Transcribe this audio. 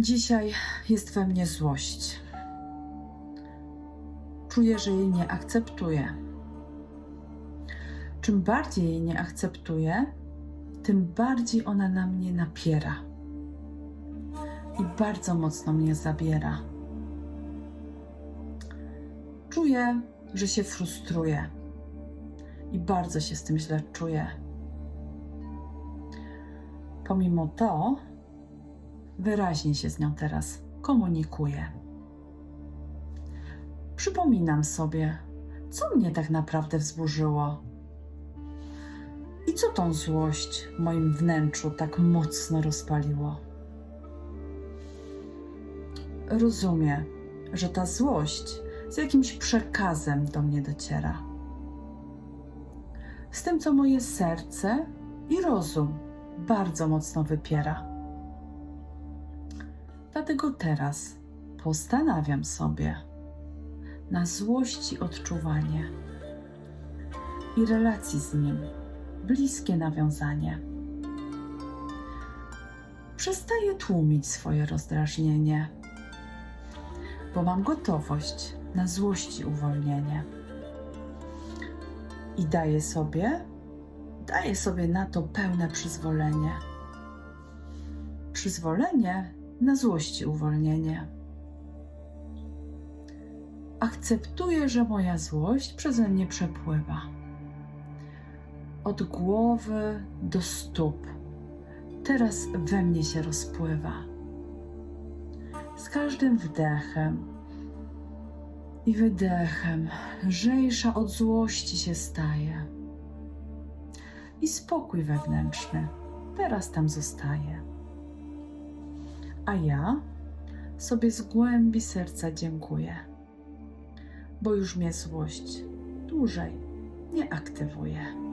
Dzisiaj jest we mnie złość. Czuję, że jej nie akceptuję. Czym bardziej jej nie akceptuję, tym bardziej ona na mnie napiera. I bardzo mocno mnie zabiera. Czuję, że się frustruję. I bardzo się z tym źle czuję. Pomimo to, wyraźnie się z nią teraz komunikuję. Przypominam sobie, co mnie tak naprawdę wzburzyło. I co tą złość w moim wnętrzu tak mocno rozpaliło. Rozumiem, że ta złość z jakimś przekazem do mnie dociera. Z tym, co moje serce i rozum bardzo mocno wypiera. Dlatego teraz postanawiam sobie na złości odczuwanie i relacji z nim, bliskie nawiązanie. Przestaję tłumić swoje rozdrażnienie, bo mam gotowość na złości uwolnienie. I daję sobie, daję sobie na to pełne przyzwolenie. Przyzwolenie na złości uwolnienie. Akceptuję, że moja złość przeze mnie przepływa. Od głowy do stóp. Teraz we mnie się rozpływa. Z każdym wdechem i wydechem lżejsza od złości się staje. I spokój wewnętrzny teraz tam zostaje. A ja sobie z głębi serca dziękuję, bo już mnie złość dłużej nie aktywuje.